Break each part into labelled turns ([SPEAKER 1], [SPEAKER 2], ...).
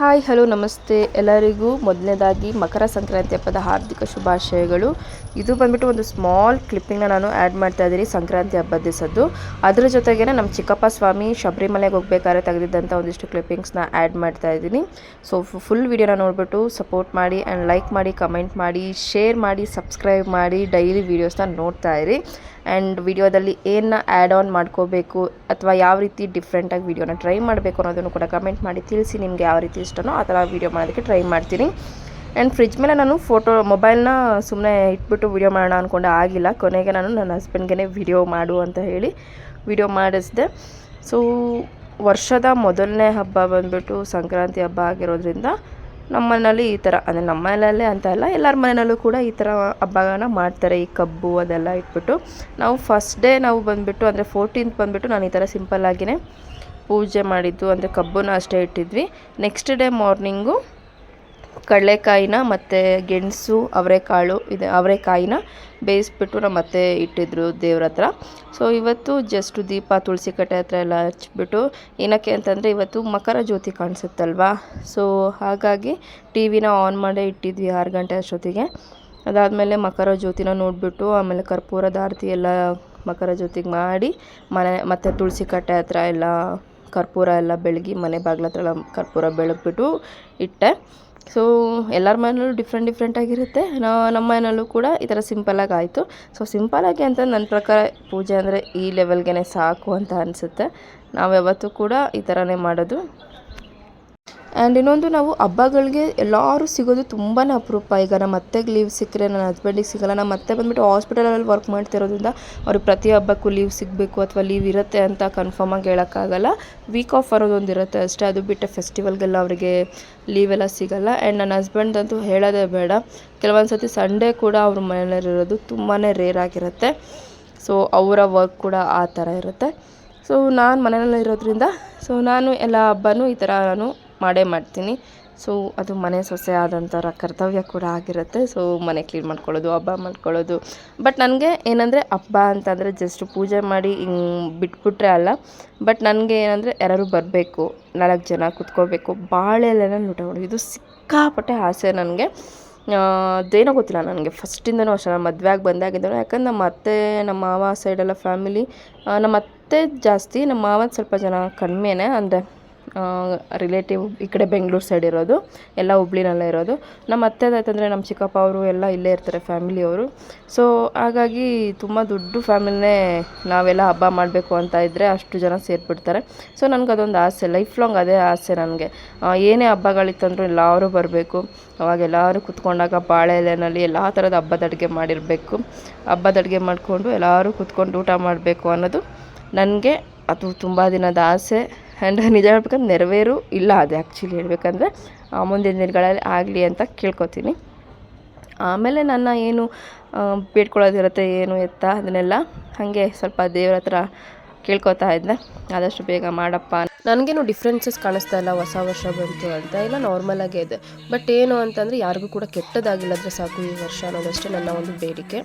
[SPEAKER 1] Hi, hello, ನಮಸ್ತೆ ಎಲ್ಲರಿಗೂ. ಮೊದಲನೇದಾಗಿ ಮಕರ ಸಂಕ್ರಾಂತಿ ಹಬ್ಬದ ಹಾರ್ದಿಕ ಶುಭಾಶಯಗಳು. ಇದು ಬಂದ್ಬಿಟ್ಟು ಒಂದು ಸ್ಮಾಲ್ ಕ್ಲಿಪ್ಪಿಂಗ್ನ ನಾನು ಆ್ಯಡ್ ಮಾಡ್ತಾ ಇದ್ದೀನಿ ಸಂಕ್ರಾಂತಿ ಹಬ್ಬದ ದಿವಸದ್ದು. ಅದರ ಜೊತೆಗೇ ನಮ್ಮ ಚಿಕ್ಕಪ್ಪ ಸ್ವಾಮಿ ಶಬರಿಮಲೆಗೆ ಹೋಗ್ಬೇಕಾದ್ರೆ ತೆಗೆದಿದ್ದಂಥ ಒಂದಿಷ್ಟು ಕ್ಲಿಪ್ಪಿಂಗ್ಸ್ನ ಆ್ಯಡ್ ಮಾಡ್ತಾ ಇದ್ದೀನಿ. ಸೊ ಫುಲ್ ವೀಡಿಯೋನ ನೋಡಿಬಿಟ್ಟು ಸಪೋರ್ಟ್ ಮಾಡಿ ಆ್ಯಂಡ್ ಲೈಕ್ ಮಾಡಿ ಕಮೆಂಟ್ ಮಾಡಿ ಶೇರ್ ಮಾಡಿ ಸಬ್ಸ್ಕ್ರೈಬ್ ಮಾಡಿ ಡೈಲಿ ವೀಡಿಯೋಸ್ನ ನೋಡ್ತಾ ಇರಿ. ಆ್ಯಂಡ್ ವಿಡಿಯೋದಲ್ಲಿ ಏನನ್ನ ಆ್ಯಡ್ ಆನ್ ಮಾಡ್ಕೋಬೇಕು ಅಥವಾ ಯಾವ ರೀತಿ ಡಿಫ್ರೆಂಟಾಗಿ ವೀಡಿಯೋನ ಟ್ರೈ ಮಾಡಬೇಕು ಅನ್ನೋದನ್ನು ಕೂಡ ಕಮೆಂಟ್ ಮಾಡಿ ತಿಳಿಸಿ ನಿಮಗೆ ಯಾವ ರೀತಿ ಇಷ್ಟನೋ ಆ ಥರ ವೀಡಿಯೋ ಮಾಡೋದಕ್ಕೆ ಟ್ರೈ ಮಾಡ್ತೀನಿ. ಆ್ಯಂಡ್ ಫ್ರಿಜ್ ಮೇಲೆ ನಾನು ಫೋಟೋ ಮೊಬೈಲ್ನ ಸುಮ್ಮನೆ ಇಟ್ಬಿಟ್ಟು ವೀಡಿಯೋ ಮಾಡೋಣ ಅಂದ್ಕೊಂಡೆ ಆಗಿಲ್ಲ. ಕೊನೆಗೆ ನಾನು ನನ್ನ ಹಸ್ಬೆಂಡ್ಗೆ ವಿಡಿಯೋ ಮಾಡು ಅಂತ ಹೇಳಿ ವಿಡಿಯೋ ಮಾಡಿಸಿದೆ. ಸೊ ವರ್ಷದ ಮೊದಲನೇ ಹಬ್ಬ ಬಂದುಬಿಟ್ಟು ಸಂಕ್ರಾಂತಿ ಹಬ್ಬ ಆಗಿರೋದ್ರಿಂದ ನಮ್ಮ ಈ ಥರ, ಅಂದರೆ ನಮ್ಮ ಮನೆಯಲ್ಲೇ ಅಂತ ಅಲ್ಲ, ಎಲ್ಲರ ಮನೆಯಲ್ಲೂ ಕೂಡ ಈ ಥರ ಹಬ್ಬನ ಮಾಡ್ತಾರೆ, ಈ ಕಬ್ಬು ಅದೆಲ್ಲ ಇಟ್ಬಿಟ್ಟು. ನಾವು ಫಸ್ಟ್ ಡೇ ನಾವು ಬಂದುಬಿಟ್ಟು, ಅಂದರೆ ಫೋರ್ಟೀನ್ತ್ ಬಂದುಬಿಟ್ಟು ನಾನು ಈ ಥರ ಸಿಂಪಲ್ಲಾಗಿಯೇ ಪೂಜೆ ಮಾಡಿದ್ದು, ಅಂದರೆ ಕಬ್ಬನ್ನು ಅಷ್ಟೇ ಇಟ್ಟಿದ್ವಿ. ನೆಕ್ಸ್ಟ್ ಡೇ ಮಾರ್ನಿಂಗು ಕಡಲೆಕಾಯಿನ ಮತ್ತು ಗೆಣಸು, ಅವರೆಕಾಳು ಇದೆ, ಅವರೆಕಾಯಿನ ಬೇಯಿಸ್ಬಿಟ್ಟು ನಮ್ಮ ಅತ್ತೆ ಇಟ್ಟಿದ್ರು ದೇವ್ರ ಹತ್ರ. ಸೊ ಇವತ್ತು ಜಸ್ಟ್ ದೀಪ, ತುಳಸಿ ಕಟ್ಟೆ ಹತ್ರ ಎಲ್ಲ ಹಚ್ಬಿಟ್ಟು ಏನಕ್ಕೆ ಅಂತಂದರೆ ಇವತ್ತು ಮಕರ ಜ್ಯೋತಿ ಕಾಣಿಸುತ್ತಲ್ವಾ? ಸೊ ಹಾಗಾಗಿ ಟಿ ವಿನ ಆನ್ ಮಾಡೇ ಇಟ್ಟಿದ್ವಿ ಆರು ಗಂಟೆ ಅಷ್ಟೊತ್ತಿಗೆ. ಅದಾದಮೇಲೆ ಮಕರ ಜ್ಯೋತಿನ ನೋಡಿಬಿಟ್ಟು ಆಮೇಲೆ ಕರ್ಪೂರದ ಆರತಿ ಎಲ್ಲ ಮಕರ ಜ್ಯೋತಿಗೆ ಮಾಡಿ ಮನೆ ಮತ್ತು ತುಳಸಿ ಕಟ್ಟೆ ಹತ್ರ ಎಲ್ಲ ಕರ್ಪೂರ ಎಲ್ಲ ಬೆಳಗಿ ಮನೆ ಬಾಗಿಲ ಹತ್ರ ಎಲ್ಲ ಕರ್ಪೂರ ಬೆಳಗ್ಬಿಟ್ಟು ಇಟ್ಟೆ. ಸೊ ಎಲ್ಲರ ಮನೇಲೂ ಡಿಫ್ರೆಂಟ್ ಡಿಫ್ರೆಂಟಾಗಿರುತ್ತೆ ನಾ, ನಮ್ಮ ಮನೆಯಲ್ಲೂ ಕೂಡ ಈ ಥರ ಸಿಂಪಲಾಗಿ ಆಯಿತು. ಸೊ ಸಿಂಪಲಾಗಿ ಅಂತ ನನ್ನ ಪ್ರಕಾರ ಪೂಜೆ ಅಂದರೆ ಈ ಲೆವೆಲ್ಗೆ ಸಾಕು ಅಂತ ಅನಿಸುತ್ತೆ. ನಾವು ಯಾವತ್ತೂ ಕೂಡ ಈ ಥರನೇ ಮಾಡೋದು. ಆ್ಯಂಡ್ ಇನ್ನೊಂದು ನಾವು ಹಬ್ಬಗಳಿಗೆ ಎಲ್ಲರೂ ಸಿಗೋದು ತುಂಬಾ ಅಪರೂಪ. ಈಗ ನಮ್ಮ ಅತ್ತೆಗೆ ಲೀವ್ ಸಿಕ್ಕರೆ ನನ್ನ ಹಸ್ಬೆಂಡಿಗೆ ಸಿಗೋಲ್ಲ. ನಮ್ಮ ಅತ್ತೆ ಬಂದುಬಿಟ್ಟು ಹಾಸ್ಪಿಟಲಲ್ಲಿ ವರ್ಕ್ ಮಾಡ್ತಿರೋದ್ರಿಂದ ಅವ್ರಿಗೆ ಪ್ರತಿ ಹಬ್ಬಕ್ಕೂ ಲೀವ್ ಸಿಗಬೇಕು ಅಥವಾ ಲೀವ್ ಇರುತ್ತೆ ಅಂತ ಕನ್ಫರ್ಮಾಗಿ ಹೇಳೋಕ್ಕಾಗಲ್ಲ. ವೀಕ್ ಆಫ್ ಬರೋದೊಂದು ಇರುತ್ತೆ ಅಷ್ಟೇ. ಅದು ಬಿಟ್ಟು ಫೆಸ್ಟಿವಲ್ಗೆಲ್ಲ ಅವರಿಗೆ ಲೀವೆಲ್ಲ ಸಿಗಲ್ಲ. ಆ್ಯಂಡ್ ನನ್ನ ಹಸ್ಬೆಂಡ್ದಂತೂ ಹೇಳೋದೇ ಬೇಡ. ಕೆಲವೊಂದು ಸರ್ತಿ ಸಂಡೇ ಕೂಡ ಅವ್ರ ಮನೆಯಲ್ಲಿರೋದು ತುಂಬಾ ರೇರ್ ಆಗಿರುತ್ತೆ. ಸೊ ಅವರ ವರ್ಕ್ ಕೂಡ ಆ ಥರ ಇರುತ್ತೆ. ಸೊ ನಾನು ಮನೆಯಲ್ಲೇ ಇರೋದ್ರಿಂದ ಸೊ ನಾನು ಎಲ್ಲ ಹಬ್ಬನೂ ಈ ಥರ ನಾನು ಮಾಡೇ ಮಾಡ್ತೀನಿ. ಸೊ ಅದು ಮನೆ ಸೊಸೆ ಆದಂಥರ ಕರ್ತವ್ಯ ಕೂಡ ಆಗಿರುತ್ತೆ. ಸೊ ಮನೆ ಕ್ಲೀನ್ ಮಾಡ್ಕೊಳ್ಳೋದು, ಹಬ್ಬ ಮಾಡ್ಕೊಳ್ಳೋದು. ಬಟ್ ನನಗೆ ಏನಂದರೆ ಹಬ್ಬ ಅಂತಂದರೆ ಜಸ್ಟ್ ಪೂಜೆ ಮಾಡಿ ಹಿಂಗೆ ಬಿಟ್ಬಿಟ್ರೆ ಅಲ್ಲ. ಬಟ್ ನನಗೆ ಏನಂದರೆ ಯಾರು ಬರಬೇಕು, ನಾಲ್ಕು ಜನ ಕುತ್ಕೋಬೇಕು ಬಾಳೆ ಲೂಟ ಮಾಡೋದು. ಇದು ಸಿಕ್ಕಾಪಟ್ಟೆ ಆಸೆ ನನಗೆ. ಅದೇನೋ ಗೊತ್ತಿಲ್ಲ ನನಗೆ. ಫಸ್ಟಿಂದನೂ ಅಷ್ಟೇ, ನಾನು ಮದುವೆ ಆಗಿ ಬಂದಾಗಿದ್ದನು ಯಾಕಂದ್ರೆ ನಮ್ಮ ಅತ್ತೆ, ನಮ್ಮ ಮಾವ ಸೈಡೆಲ್ಲ ಫ್ಯಾಮಿಲಿ ನಮ್ಮ ಅತ್ತೆ ಜಾಸ್ತಿ, ನಮ್ಮ ಮಾವ ಸ್ವಲ್ಪ ಜನ ಕಡಿಮೆನೇ ಅಂದರೆ ರಿಲೇಟಿವ್ ಈ ಕಡೆ ಬೆಂಗಳೂರು ಸೈಡ್ ಇರೋದು, ಎಲ್ಲ ಹುಬ್ಳಿನಲ್ಲೇ ಇರೋದು. ನಮ್ಮ ಅತ್ತೆದಾಯ್ತಂದರೆ ನಮ್ಮ ಚಿಕ್ಕಪ್ಪ ಅವರು ಎಲ್ಲ ಇಲ್ಲೇ ಇರ್ತಾರೆ ಫ್ಯಾಮಿಲಿಯವರು ಸೊ ಹಾಗಾಗಿ ತುಂಬ ದೊಡ್ಡ ಫ್ಯಾಮಿಲಿನೇ ನಾವೆಲ್ಲ ಹಬ್ಬ ಮಾಡಬೇಕು ಅಂತ ಇದ್ದರೆ ಅಷ್ಟು ಜನ ಸೇರಿಬಿಡ್ತಾರೆ. ಸೊ ನನಗೆ ಅದೊಂದು ಆಸೆ ಲೈಫ್ ಲಾಂಗ್ ಅದೇ ಆಸೆ ನನಗೆ. ಏನೇ ಹಬ್ಬಗಳಿತ್ತಂದ್ರೂ ಎಲ್ಲರೂ ಬರಬೇಕು. ಅವಾಗ ಎಲ್ಲರೂ ಕುತ್ಕೊಂಡಾಗ ಬಾಳೆ ಎಲೆನಲ್ಲಿ ಎಲ್ಲ ಥರದ ಹಬ್ಬದ ಅಡುಗೆ ಮಾಡಿರಬೇಕು. ಹಬ್ಬದ ಅಡುಗೆ ಮಾಡಿಕೊಂಡು ಎಲ್ಲರೂ ಕುತ್ಕೊಂಡು ಊಟ ಮಾಡಬೇಕು ಅನ್ನೋದು ನನಗೆ ಅದು ತುಂಬ ದಿನದ ಆಸೆ. ಆ್ಯಂಡ್ ನಿಜ ಹೇಳ್ಬೇಕಂದ್ರೆ ನೆರವೇರು ಇಲ್ಲ ಅದು ಆ್ಯಕ್ಚುಲಿ ಹೇಳಬೇಕಂದ್ರೆ ಮುಂದಿನ ದಿನಗಳಲ್ಲಿ ಆಗಲಿ ಅಂತ ಕೇಳ್ಕೊತೀನಿ. ಆಮೇಲೆ ನನ್ನ ಏನು ಬೇಡ್ಕೊಳ್ಳೋದಿರುತ್ತೆ ಏನು ಎತ್ತ ಅದನ್ನೆಲ್ಲ ಹಾಗೆ ಸ್ವಲ್ಪ ದೇವ್ರ ಹತ್ರ ಕೇಳ್ಕೊತಾ ಇದ್ದೆ. ಆದಷ್ಟು ಬೇಗ ಮಾಡಪ್ಪ ನನಗೇನು ಡಿಫ್ರೆನ್ಸಸ್ ಕಾಣಿಸ್ತಾ ಇಲ್ಲ ಹೊಸ ವರ್ಷ ಬಂತು ಅಂತ. ಇಲ್ಲ ನಾರ್ಮಲಾಗೇ ಇದೆ. ಬಟ್ ಏನು ಅಂತಂದರೆ ಯಾರಿಗೂ ಕೂಡ ಕೆಟ್ಟದಾಗಿಲ್ಲದ್ರೆ ಸಾಕು ಈ ವರ್ಷ ಅನ್ನೋದಷ್ಟೇ ನನ್ನ ಒಂದು ಬೇಡಿಕೆ.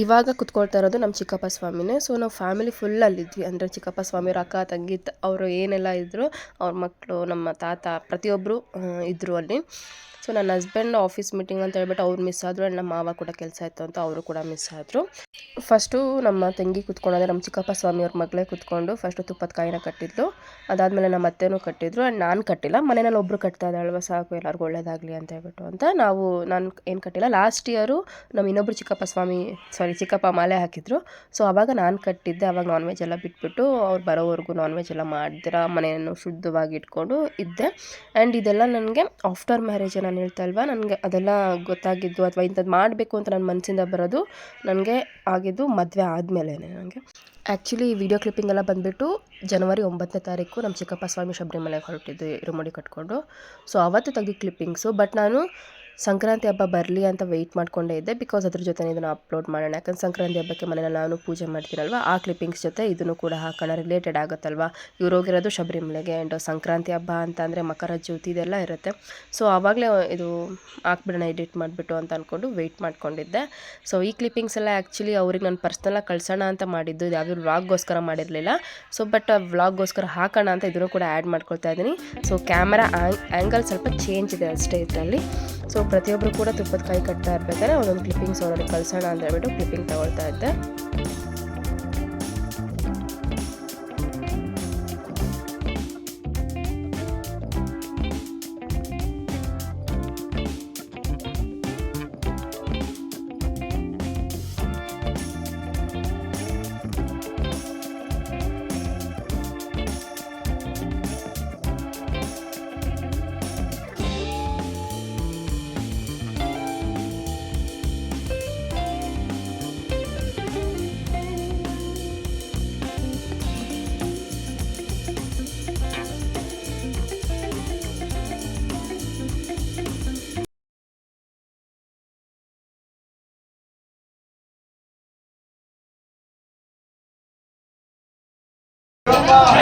[SPEAKER 2] ಇವಾಗ ಕುತ್ಕೊಳ್ತಾ ಇರೋದು ನಮ್ಮ ಚಿಕ್ಕಪ್ಪ ಸ್ವಾಮಿನೇ. ಸೊ ನಾವು ಫ್ಯಾಮಿಲಿ ಫುಲ್ ಅಲ್ಲಿದ್ವಿ. ಅಂದರೆ ಚಿಕ್ಕಪ್ಪ ಸ್ವಾಮಿಯವ್ರ ಅಕ್ಕ, ತಂಗಿ ಅವರು ಏನೆಲ್ಲ ಇದ್ದರು ಅವ್ರ ಮಕ್ಕಳು ನಮ್ಮ ತಾತ ಪ್ರತಿಯೊಬ್ಬರು ಇದ್ದರು ಅಲ್ಲಿ. ಸೊ ನನ್ನ ಹಸ್ಬೆಂಡ್ ಆಫೀಸ್ ಮೀಟಿಂಗ್ ಅಂತ ಹೇಳ್ಬಿಟ್ಟು ಅವ್ರು ಮಿಸ್ ಆದರು ಆ್ಯಂಡ್ ನಮ್ಮ ಮಾವ ಕೂಡ ಕೆಲಸ ಇತ್ತು ಅಂತ ಅವರು ಕೂಡ ಮಿಸ್ ಆದರು. ಫಸ್ಟು ನಮ್ಮ ತಂಗಿ ಕುತ್ಕೊಂಡ್ರೆ ನಮ್ಮ ಚಿಕ್ಕಪ್ಪ ಸ್ವಾಮಿಯವ್ರ ಮಗಳೇ ಕುತ್ಕೊಂಡು ಫಸ್ಟು ತುಪ್ಪದ ಕಾಯಿನ ಕಟ್ಟಿದ್ಲು. ಅದಾದಮೇಲೆ ನಮ್ಮ ಅತ್ತೆನೂ ಕಟ್ಟಿದ್ರು. ಆ್ಯಂಡ್ ನಾನು ಕಟ್ಟಿಲ್ಲ. ಮನೆಯಲ್ಲಿ ಒಬ್ಬರು ಕಟ್ತಾ ಇದ್ದಾಳಲ್ವ ಸಾಕು ಎಲ್ಲರಿಗೂ ಒಳ್ಳೇದಾಗಲಿ ಅಂತ ಹೇಳ್ಬಿಟ್ಟು ಅಂತ ನಾವು ನಾನು ಏನು ಕಟ್ಟಿಲ್ಲ. ಲಾಸ್ಟ್ ಇಯರು ನಮ್ಮ ಇನ್ನೊಬ್ಬರು ಚಿಕ್ಕಪ್ಪ ಸ್ವಾಮಿ ಸಾರಿ ಚಿಕ್ಕಪ್ಪ ಮಾಲೆ ಹಾಕಿದ್ರು. ಸೊ ಆವಾಗ ನಾನು ಕಟ್ಟಿದ್ದೆ ಆವಾಗ ನಾನ್ ವೆಜ್ ಎಲ್ಲ ಬಿಟ್ಬಿಟ್ಟು ಅವ್ರು ಬರೋವರೆಗೂ ನಾನ್ ವೆಜ್ ಎಲ್ಲ ಮಾಡ್ದಿರ, ಮನೆಯನ್ನು ಶುದ್ಧವಾಗಿ ಇಟ್ಕೊಂಡು ಇದ್ದೆ. ಆ್ಯಂಡ್ ಇದೆಲ್ಲ ನನಗೆ ಆಫ್ಟರ್ ಮ್ಯಾರೇಜ್ ನಾನು ಹೇಳ್ತಾ ಇಲ್ವಾ ನನಗೆ ಅದೆಲ್ಲ ಗೊತ್ತಾಗಿದ್ದು ಅಥವಾ ಇಂಥದ್ದು ಮಾಡಬೇಕು ಅಂತ ನನ್ನ ಮನಸ್ಸಿಂದ ಬರೋದು ನನಗೆ ಆಗಿದ್ದು ಮದುವೆ ಆದಮೇಲೆ ನನಗೆ ಆ್ಯಕ್ಚುಲಿ ಈ ವಿಡಿಯೋ ಕ್ಲಿಪ್ಪಿಂಗ್ ಎಲ್ಲ ಬಂದುಬಿಟ್ಟು ಜನವರಿ ಒಂಬತ್ತನೇ ತಾರೀಕು ನಮ್ಮ ಚಿಕ್ಕಪ್ಪ ಸ್ವಾಮಿ ಶಬರಿಮಲೆಗೆ ಹೊರಟಿದ್ದು, ಇರುಮಡಿ ಕಟ್ಕೊಂಡು. ಸೊ ಅವತ್ತು ತೆಗೆದು ಕ್ಲಿಪ್ಪಿಂಗ್ಸು ಬಟ್ ನಾನು ಸಂಕ್ರಾಂತಿ ಹಬ್ಬ ಬರಲಿ ಅಂತ ವೆಯ್ಟ್ ಮಾಡ್ಕೊಂಡೇ ಇದ್ದೆ ಬಿಕಾಸ್ ಅದ್ರ ಜೊತೆ ಇದನ್ನು ಅಪ್ಲೋಡ್ ಮಾಡೋಣ. ಯಾಕಂದ್ರೆ ಸಂಕ್ರಾಂತಿ ಹಬ್ಬಕ್ಕೆ ಮನೇಲಿ ನಾನು ಪೂಜೆ ಮಾಡ್ತೀನಲ್ವ ಆ ಕ್ಲಿಪ್ಪಿಂಗ್ಸ್ ಜೊತೆ ಇದನ್ನು ಕೂಡ ಹಾಕೋಣ. ರಿಲೇಟೆಡ್ ಆಗುತ್ತಲ್ವ? ಇವ್ರು ಹೋಗಿರೋದು ಶಬರಿಮಲೆಗೆ ಆ್ಯಂಡ್ ಸಂಕ್ರಾಂತಿ ಹಬ್ಬ ಅಂತ ಅಂದರೆ ಮಕರ ಜ್ಯೋತಿ ಇದೆಲ್ಲ ಇರುತ್ತೆ. ಸೊ ಆವಾಗಲೇ ಇದು ಹಾಕ್ಬಿಡೋಣ ಎಡಿಟ್ ಮಾಡಿಬಿಟ್ಟು ಅಂತ ಅಂದ್ಕೊಂಡು ವೆಯ್ಟ್ ಮಾಡ್ಕೊಂಡಿದ್ದೆ. ಸೊ ಈ ಕ್ಲಿಪ್ಪಿಂಗ್ಸ್ ಎಲ್ಲ ಆ್ಯಕ್ಚುಲಿ ಅವ್ರಿಗೆ ನಾನು ಪರ್ಸ್ನಲಾಗಿ ಕಳ್ಸೋಣ ಅಂತ ಮಾಡಿದ್ದು. ಇದು ಯಾವುದೂ ವ್ಲಾಗ್ಗೋಸ್ಕರ ಮಾಡಿರಲಿಲ್ಲ. ಸೊ ಬಟ್ ವ್ಲಾಗ್ಗೋಸ್ಕರ ಹಾಕೋಣ ಅಂತ ಇದನ್ನು ಕೂಡ ಆ್ಯಡ್ ಮಾಡ್ಕೊಳ್ತಾ ಇದ್ದೀನಿ. ಸೊ ಕ್ಯಾಮರಾ ಆ್ಯಂಗಲ್ ಸ್ವಲ್ಪ ಚೇಂಜ್ ಇದೆ ಅಷ್ಟೇ ಇದರಲ್ಲಿ. ಸೊ ಪ್ರತಿಯೊಬ್ಬರು ಕೂಡ ತುಪ್ಪದ ಕೈ ಕಟ್ತಾ ಇರ್ಬೇಕಾದ್ರೆ ಒಂದೊಂದು ಕ್ಲಿಪ್ಪಿಂಗ್ಸ್ ಅವ್ರಿಗೆ ಕಳ್ಸೋಣ ಅಂತ ಹೇಳ್ಬಿಟ್ಟು ಕ್ಲಿಪ್ಪಿಂಗ್ ತಗೊಳ್ತಾ ಇದ್ದೆ.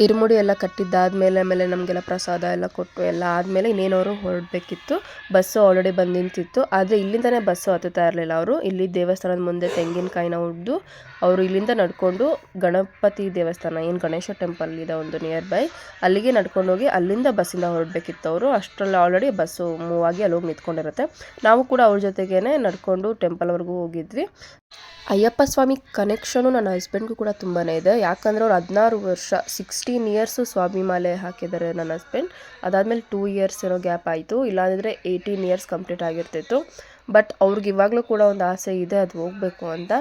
[SPEAKER 2] ಇರುಮುಡಿ ಎಲ್ಲ ಕಟ್ಟಿದ್ದಾದ್ಮೇಲೆ ಆಮೇಲೆ ನಮಗೆಲ್ಲ ಪ್ರಸಾದ ಎಲ್ಲ ಕೊಟ್ಟು ಎಲ್ಲ ಆದಮೇಲೆ ಇನ್ನೇನವರು ಹೊರಡಬೇಕಿತ್ತು. ಬಸ್ಸು ಆಲ್ರೆಡಿ ಬಂದು ನಿಂತಿತ್ತು. ಆದರೆ ಇಲ್ಲಿಂದನೇ ಬಸ್ಸು ಹತ್ತುತ್ತಾ ಇರಲಿಲ್ಲ ಅವರು. ಇಲ್ಲಿ ದೇವಸ್ಥಾನದ ಮುಂದೆ ತೆಂಗಿನಕಾಯಿನ ಹೊಡೆದು ಅವರು ಇಲ್ಲಿಂದ ನಡ್ಕೊಂಡು ಗಣಪತಿ ದೇವಸ್ಥಾನ, ಏನು ಗಣೇಶ ಟೆಂಪಲ್ ಇದೆ ಒಂದು ನಿಯರ್ ಬೈ ಅಲ್ಲಿಗೆ ನಡ್ಕೊಂಡು ಹೋಗಿ ಅಲ್ಲಿಂದ ಬಸ್ಸಿಂದ ಹೊರಡಬೇಕಿತ್ತು ಅವರು. ಅಷ್ಟರಲ್ಲಿ ಆಲ್ರೆಡಿ ಬಸ್ಸು ಮೂವ್ ಆಗಿ ಅಲ್ಲಿ ಹೋಗಿ ನಿಂತ್ಕೊಂಡಿರುತ್ತೆ. ನಾವು ಕೂಡ ಅವ್ರ ಜೊತೆಗೇ ನಡ್ಕೊಂಡು ಟೆಂಪಲ್ವರೆಗೂ ಹೋಗಿದ್ವಿ. ಅಯ್ಯಪ್ಪ ಸ್ವಾಮಿ ಕನೆಕ್ಷನು ನನ್ನ ಹಸ್ಬೆಂಡ್ಗೂ ಕೂಡ ತುಂಬಾ ಇದೆ. ಯಾಕಂದರೆ ಅವ್ರು ಹದಿನಾರು ವರ್ಷ ಸಿಕ್ಸ್ಟೀನ್ ಇಯರ್ಸು ಸ್ವಾಮಿ ಮಾಲೆ ಹಾಕಿದ್ದಾರೆ ನನ್ನ ಹಸ್ಬೆಂಡ್ ಅದಾದಮೇಲೆ ಟೂ ಇಯರ್ಸ್ ಏನೋ ಗ್ಯಾಪ್ ಆಯಿತು. ಇಲ್ಲಾಂದರೆ ಏಯ್ಟೀನ್ ಇಯರ್ಸ್ ಕಂಪ್ಲೀಟ್ ಆಗಿರ್ತಿತ್ತು. ಬಟ್ ಅವ್ರಿಗೆ ಇವಾಗಲೂ ಕೂಡ ಒಂದು ಆಸೆ ಇದೆ ಅದು ಹೋಗಬೇಕು ಅಂತ.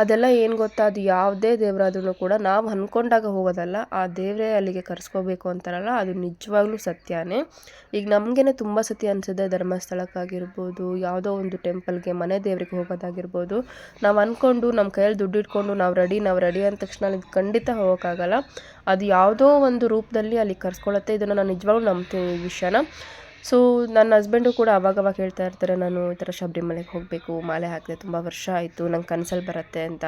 [SPEAKER 2] ಅದೆಲ್ಲ ಏನು ಗೊತ್ತಾ? ಅದು ಯಾವುದೇ ದೇವರಾದ್ರೂ ಕೂಡ ನಾವು ಅಂದ್ಕೊಂಡಾಗ ಹೋಗೋದಲ್ಲ, ಆ ದೇವರೇ ಅಲ್ಲಿಗೆ ಕರೆಸ್ಕೋಬೇಕು ಅಂತಾರಲ್ಲ, ಅದು ನಿಜವಾಗ್ಲೂ ಸತ್ಯನೇ. ಈಗ ನಮಗೇನೆ ತುಂಬ ಸತಿ ಅನಿಸಿದೆ ಧರ್ಮಸ್ಥಳಕ್ಕಾಗಿರ್ಬೋದು, ಯಾವುದೋ ಒಂದು ಟೆಂಪಲ್ಗೆ ಮನೆ ದೇವರಿಗೆ ಹೋಗೋದಾಗಿರ್ಬೋದು. ನಾವು ಅಂದ್ಕೊಂಡು ನಮ್ಮ ಕೈಯಲ್ಲಿ ದುಡ್ಡು ಇಟ್ಕೊಂಡು ನಾವು ರೆಡಿ ನಾವು ರೆಡಿ ಅಂದ ತಕ್ಷಣ ಅಲ್ಲಿ ಖಂಡಿತ ಹೋಗೋಕ್ಕಾಗಲ್ಲ. ಅದು ಯಾವುದೋ ಒಂದು ರೂಪದಲ್ಲಿ ಅಲ್ಲಿ ಕರ್ಸ್ಕೊಳ್ಳುತ್ತೆ ಇದನ್ನು ನಾನು ನಿಜವಾಗ್ಲೂ ನಂಬ್ತೀನಿ ಈ ವಿಷಯನ. ಸೊ ನನ್ನ ಹಸ್ಬೆಂಡು ಕೂಡ ಅವಾಗವಾಗ ಹೇಳ್ತಾ ಇರ್ತಾರೆ ನಾನು ಈ ಥರ ಶಬರಿಮಲೆಗೆ ಹೋಗಬೇಕು ಮಾಲೆ ಹಾಕಿದೆ ತುಂಬ ವರ್ಷ ಆಯಿತು ನಂಗೆ ಕನಸಲ್ಲಿ ಬರುತ್ತೆ ಅಂತ.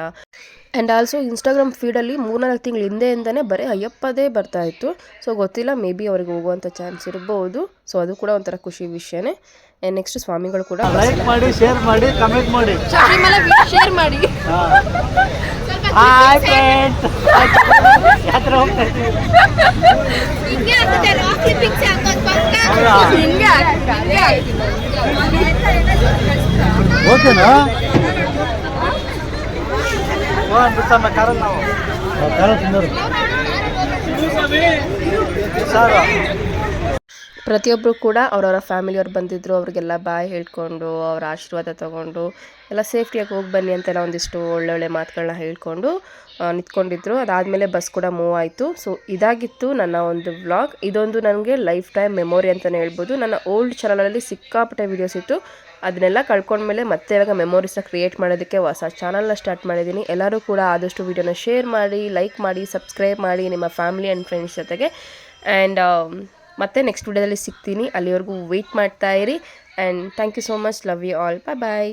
[SPEAKER 2] ಆ್ಯಂಡ್ ಆಲ್ಸೋ ಇನ್ಸ್ಟಾಗ್ರಾಮ್ ಫೀಡಲ್ಲಿ ಮೂರ್ನಾಲ್ಕು ತಿಂಗಳ ಹಿಂದೆಯಿಂದನೇ ಬರೀ ಅಯ್ಯಪ್ಪದೇ ಬರ್ತಾ ಇತ್ತು. ಸೊ ಗೊತ್ತಿಲ್ಲ ಮೇ ಬಿ ಅವ್ರಿಗೆ ಹೋಗುವಂಥ ಚಾನ್ಸ್ ಇರ್ಬೋದು. ಸೊ ಅದು ಕೂಡ ಒಂಥರ ಖುಷಿ ವಿಷಯನೇ. ನೆಕ್ಸ್ಟ್ ಸ್ವಾಮಿಗಳು ಕೂಡ
[SPEAKER 3] ಲೈಕ್ ಮಾಡಿ ಶೇರ್ ಮಾಡಿ ಕಮೆಂಟ್ ಮಾಡಿ.
[SPEAKER 2] ಶೇರ್ ಮಾಡಿ.
[SPEAKER 3] ಹಾಯ್ ಫ್ರೆಂಡ್ಸ್ ಯಾತ್ರೆ ಹೋಗ್ತಾ ಇದ್ದೀವಿ.
[SPEAKER 4] ಹಿಂಗೆ ಆಗ್ತದೆ ರಾತ್ರಿ ಹಾಕೋದು.
[SPEAKER 3] ಓಕೆನಾ? ಹೋಗೋಣ ಬಿಡ್ಸಮ್ಮ ಕಾರಲ್ಲಿ ನಾವು. ಕಾರಲ್ಲಿ ತಿಂದರು ಸರ್?
[SPEAKER 2] ಪ್ರತಿಯೊಬ್ಬರು ಕೂಡ ಅವರವರ ಫ್ಯಾಮಿಲಿಯವ್ರು ಬಂದಿದ್ದರು ಅವ್ರಿಗೆಲ್ಲ ಬಾಯ್ ಹೇಳ್ಕೊಂಡು ಅವರ ಆಶೀರ್ವಾದ ತಗೊಂಡು ಎಲ್ಲ ಸೇಫ್ಟಿಯಾಗಿ ಹೋಗಿ ಬನ್ನಿ ಅಂತೆಲ್ಲ ಒಂದಿಷ್ಟು ಒಳ್ಳೊಳ್ಳೆ ಮಾತುಗಳನ್ನ ಹೇಳ್ಕೊಂಡು ನಿಂತ್ಕೊಂಡಿದ್ರು. ಅದಾದಮೇಲೆ ಬಸ್ ಕೂಡ ಮೂವ್ ಆಯಿತು. ಸೊ ಇದಾಗಿತ್ತು ನನ್ನ ಒಂದು ವ್ಲಾಗ್ ಇದೊಂದು ನನಗೆ ಲೈಫ್ ಟೈಮ್ ಮೆಮೊರಿ ಅಂತಲೇ ಹೇಳ್ಬೋದು. ನನ್ನ ಓಲ್ಡ್ ಚಾನಲಲ್ಲಿ ಸಿಕ್ಕಾಪಟ್ಟೆ ವೀಡಿಯೋಸ್ ಇತ್ತು. ಅದನ್ನೆಲ್ಲ ಕಳ್ಕೊಂಡ್ಮೇಲೆ ಮತ್ತೆ ಇವಾಗ ಮೆಮೊರೀಸ್ನ ಕ್ರಿಯೇಟ್ ಮಾಡೋದಕ್ಕೆ ಹೊಸ ಚಾನಲ್ನ ಸ್ಟಾರ್ಟ್ ಮಾಡಿದ್ದೀನಿ. ಎಲ್ಲರೂ ಕೂಡ ಆದಷ್ಟು ವೀಡಿಯೋನ ಶೇರ್ ಮಾಡಿ ಲೈಕ್ ಮಾಡಿ ಸಬ್ಸ್ಕ್ರೈಬ್ ಮಾಡಿ ನಿಮ್ಮ ಫ್ಯಾಮಿಲಿ ಆ್ಯಂಡ್ ಫ್ರೆಂಡ್ಸ್ ಜೊತೆಗೆ. ಆ್ಯಂಡ್ ಮತ್ತೆ ನೆಕ್ಸ್ಟ್ ವೀಡಿಯೋದಲ್ಲಿ ಸಿಗ್ತೀನಿ. ಅಲ್ಲಿವರೆಗೂ ವೆಯ್ಟ್ ಮಾಡ್ತಾ ಇರಿ. And thank you so much love you all bye bye